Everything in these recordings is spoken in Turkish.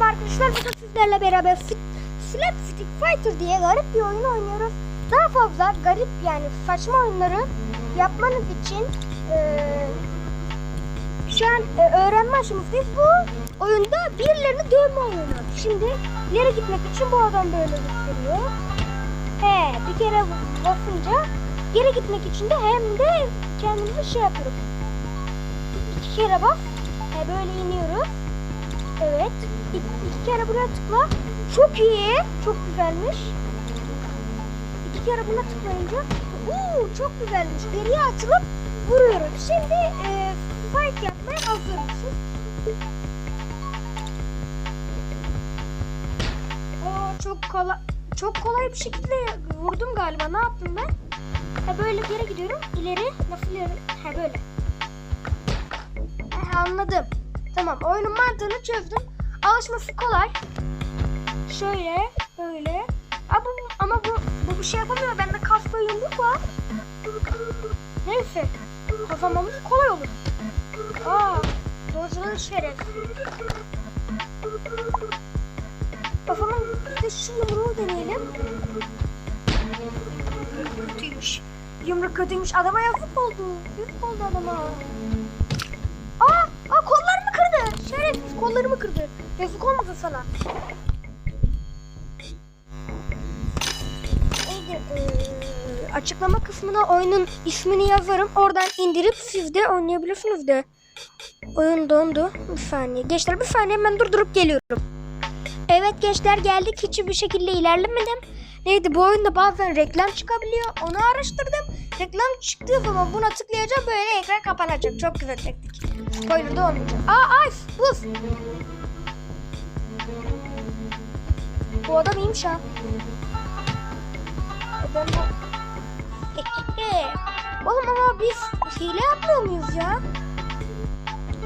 Merhaba arkadaşlar, bugün sizlerle beraber Fit, Slapstick Fighter diye garip bir oyun oynuyoruz. Daha fazla garip yani saçma oyunları yapmanız için eee, şu an e, öğrenme aşamasındayız. Bu oyunda birilerini dövme oyunu. Şimdi ileri gitmek için bu adam böyle gösteriyor. He, bir kere basınca geri gitmek için de hem de kendimizi şey yapıyoruz. İki kere bas, he, böyle iniyoruz. Evet. İki, iki kere buraya tıkla. Çok iyi. Çok güzelmiş. İki kere buna tıklayınca uuu çok güzelmiş. Geriye atılıp vuruyoruz. Şimdi e, fight yapmaya hazır mısın? Oo çok kolay çok kolay bir şekilde vurdum galiba. Ne yaptım ben? Ha böyle geri gidiyorum. İleri nasıl ileri? Ha böyle. Ha, anladım. Tamam oyunun mantığını çözdüm. Alışması kolay. Şöyle, böyle. Ama bu, ama bu, bu bir şey yapamıyor. Bende kas ve yumruk var. Neyse. Kazanmamız kolay olur. Aa, dojlanan şeref. Biz de şu yumruğu deneyelim. Kötüymüş. Yumruk kötüymüş. Adama yazık oldu. Yazık oldu adama. Aa, aa. Şerefsiz kollarımı kırdı. Yazık olmasın sana. Neydi? Ee, açıklama kısmına oyunun ismini yazarım. Oradan indirip siz de oynayabilirsiniz de. Oyun dondu. Bir saniye. Gençler bir saniye hemen durdurup geliyorum. Evet gençler geldik. Hiçbir şekilde ilerlemedim. Neydi bu oyunda bazen reklam çıkabiliyor. Onu araştırdım. Reklam çıktığı zaman buna tıklayacağım böyle ekran kapanacak. Çok güzel teknik. Spoiler da olmayacak. Aa ay buz. Bu adam iyiymiş ha. Ben bu... Oğlum ama biz hile yapmıyor muyuz ya?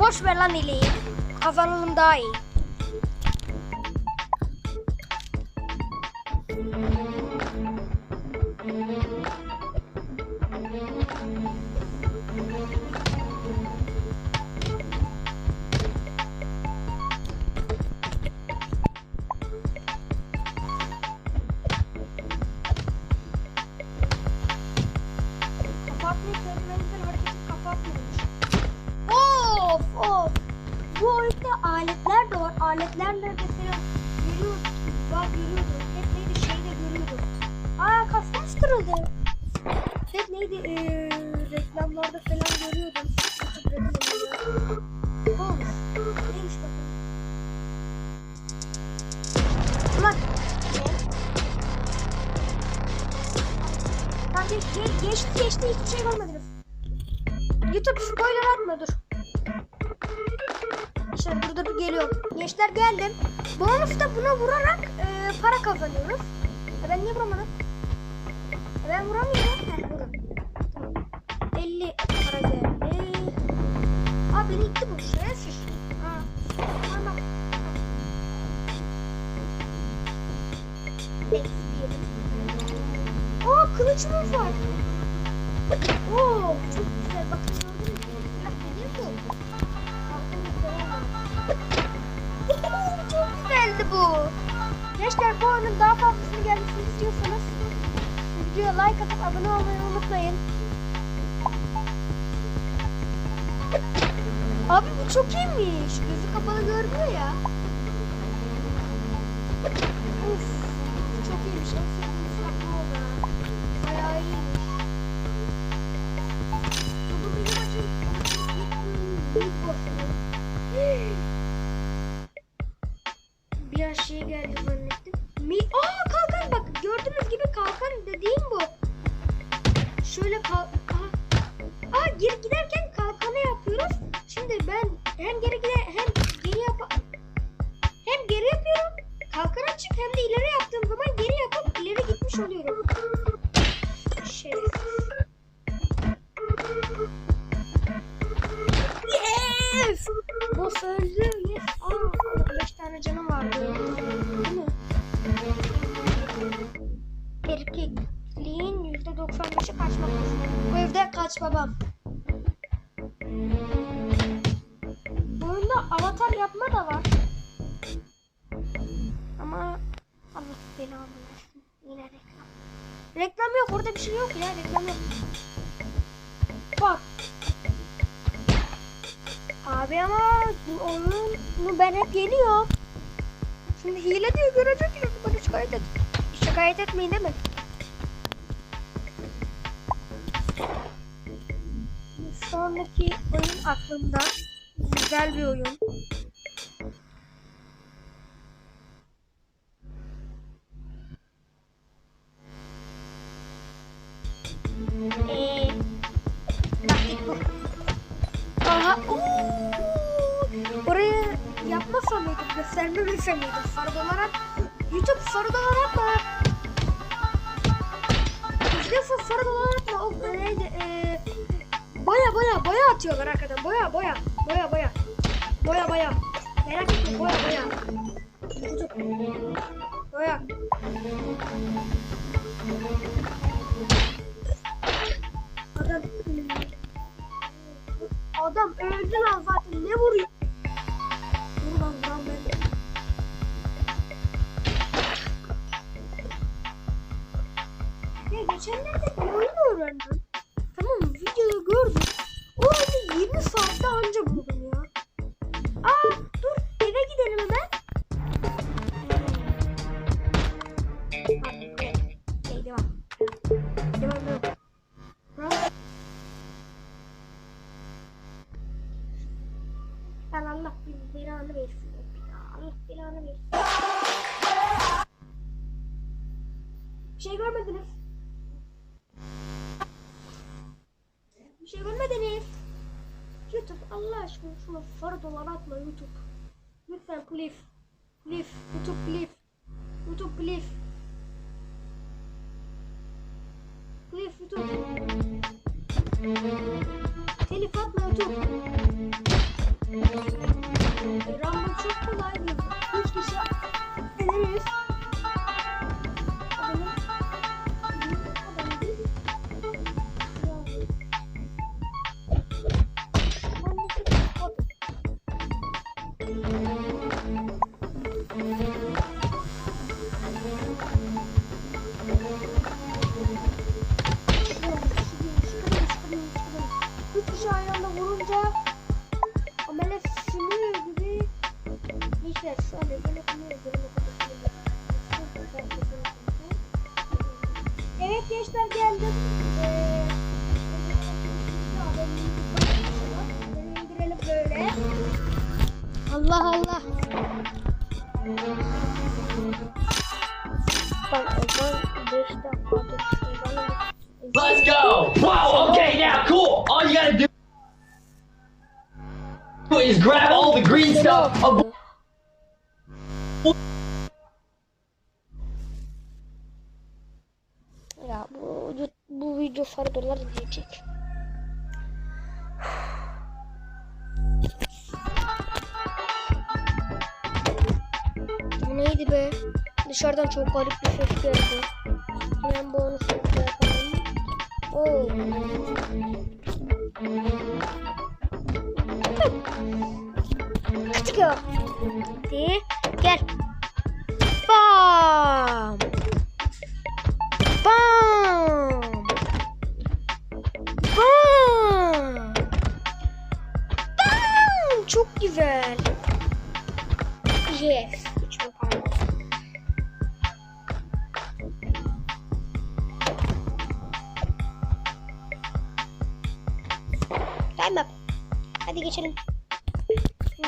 Boş ver lan hileyi. Kazanalım daha iyi. Aletler de var. Aletlerle falan görüyoruz. Bak görüyordum. Hep. Aa kasmaz kırıldı. Hep neydi ee, reklamlarda falan görüyordum. Oh, neymiş bakalım. Bak. Tamam geç, geçti geçti hiçbir şey olmadı. YouTube spoiler atma dur. Şöyle durdurup geliyorum. Gençler geldim. Bonus'ta buna vurarak e, para kazanıyoruz. Ben niye vuramadım? Ben vuramıyorum. Heh vurdum. Tamam. 50 para geldi. Aa beni itti bu. Şerefsiz. Aa. Tamam. Aa kılıcımız var. Oo çok güzel. Bakın gördünüz mü? Bak nedir bu? Çok güzeldi bu. Gençler bu oyunun daha fazlasını gelmesini istiyorsanız videoya like atıp abone olmayı unutmayın. Abi bu çok iyiymiş. Gözü kapalı görünüyor ya. Uf, çok iyiymiş. Sevdiğim orada bir şey yok ya reklam yok. Bak. Abi ama oyunu ben hep yeniyorum. Şimdi hile diyor görecekler bana şikayet et. Şikayet etmeyin değil mi? Sonraki oyun aklımda. Güzel bir oyun. Miydim? Sarı dolar YouTube sarı dolar atma. İzliyorsan sarı dolar atma. O neydi? Ee, boya boya boya atıyorlar arkadan. Boya boya. Boya boya. Boya boya. Merak etme boya boya. YouTube. Boya. Adam Adam öldü lan zaten ne vuruyor? Geçenlerde bir oyun öğrendim. Görmediniz. YouTube Allah aşkına şuna sarı dolar atma YouTube. Lütfen please. Please. YouTube please. YouTube please. Please YouTube. Telif atma YouTube. Rumble çok kolay bir Üç kişi ederiz. Evet gençler geldim. Allah Allah. Ben ezan 5 dakikadır ezanı Let's go! Wow, okay, now, cool! All you gotta do is grab all the green stuff. Video sarı dolar diyecek. Bu neydi be? Dışarıdan çok garip bir ses geldi. Hemen bu onu sesle yapalım. Oo. Küçük gel.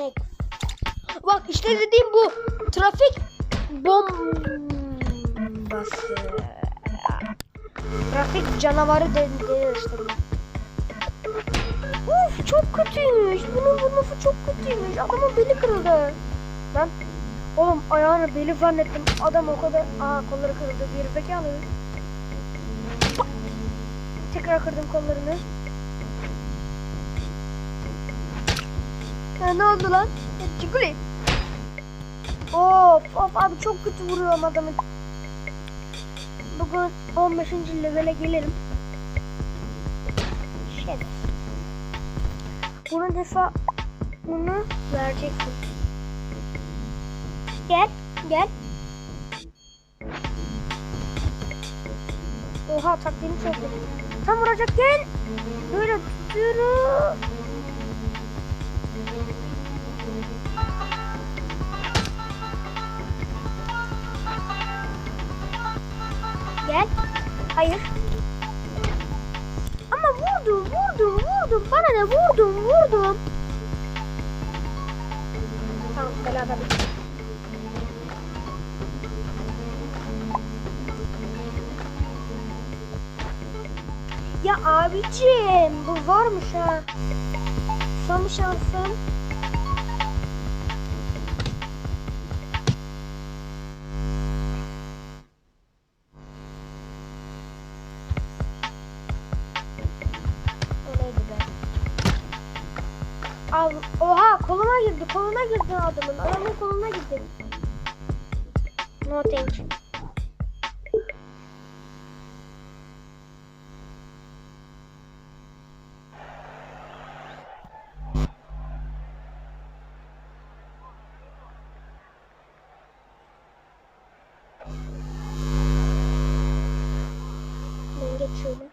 Ne? Bak işte dediğim bu. Trafik bombası. Trafik canavarı deniyor işte bu. Uf çok kötüymüş. Bunun burnusu çok kötüymüş. Adamın beli kırıldı. Ben oğlum ayağını beli zannettim. Adam o kadar aa kolları kırıldı. Geri zekalı. Tekrar kırdım kollarını. Ya ne oldu lan? Çikuli. Of of abi çok kötü vuruyorum adamı. Bugün 15. levele gelirim. Şeref. Bunun hesabını vereceksin. Gel, gel. Oha taktiğini çözdüm. Tam vuracakken böyle tutuyorum. Gel. Hayır. Ama vurdum, vurdum, vurdum. Bana ne vurdum, vurdum. Tamam, beraber. Ya abicim, bu zormuş ha. Son bir şansım. Al, oha koluna girdi, koluna girdi adamın. Adamın koluna girdi. No thank you. Ben geç şöyle.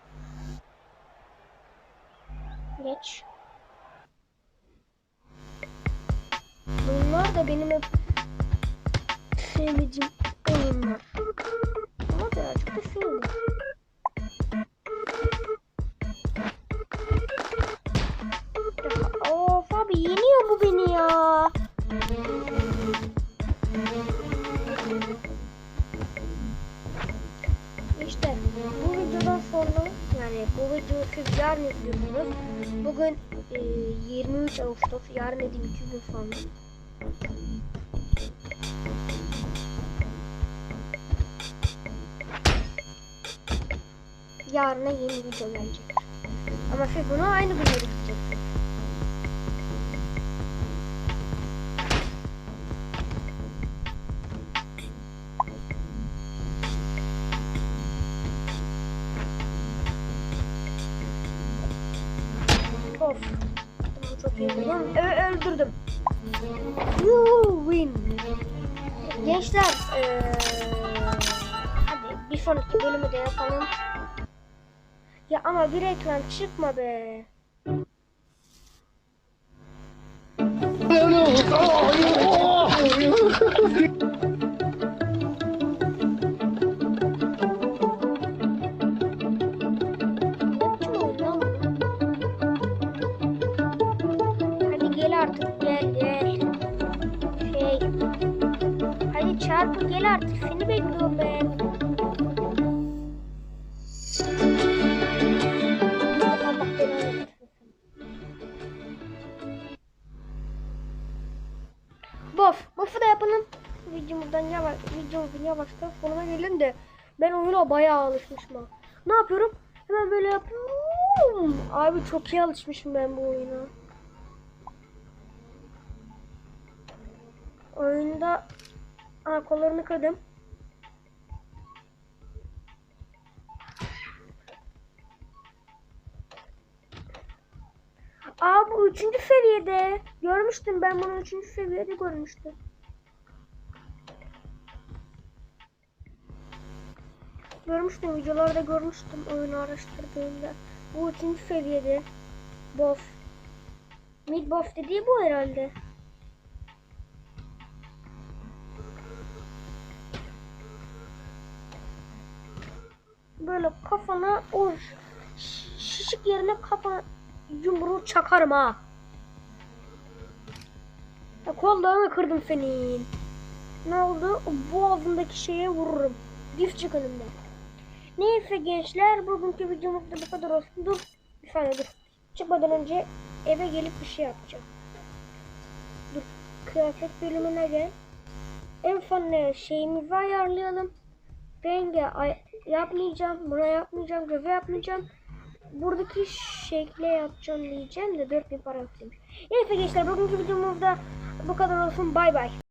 Geç. Bunlar da benim hep sevmediğim Yarına yeni video gelecek. Ama siz bunu aynı günde izleyeceksiniz. Of. Tamam çok iyi. Evet öldürdüm. You win. Gençler eee, hadi bir sonraki bölümü de yapalım. Ya ama bir ekran çıkma be. Hadi gel artık gel gel. Çarpı gel artık seni bekliyorum ben. Bof, bofu da yapalım. Videomuzdan yavaş, videomuzun yavaştan sonuna gelin de ben oyuna bayağı alışmışım. Ne yapıyorum? Hemen böyle yapıyorum. Abi çok iyi alışmışım ben bu oyuna. Oyunda Aa, kollarını kırdım. Aa bu üçüncü seviyede. Görmüştüm ben bunu üçüncü seviyede görmüştüm. Görmüştüm videolarda görmüştüm oyunu araştırdığımda. Bu üçüncü seviyede. Boss. Mid boss dediği bu herhalde. Böyle kafana o şişik yerine kafa yumruğu çakarım ha. Ya kollarını kırdım senin. Ne oldu? Boğazındaki şeye vururum. Dif çık önümden. Neyse gençler bugünkü videomuz da bu kadar olsun. Dur bir saniye dur. Çıkmadan önce eve gelip bir şey yapacağım. Dur kıyafet bölümüne gel. En son şeyimizi ayarlayalım. Ay- yapmayacağım. Buraya yapmayacağım. Göze yapmayacağım. Buradaki şekle yapacağım diyeceğim de 4000 para istemiş. Neyse gençler bugünkü videomuzda bu kadar olsun. Bay bay.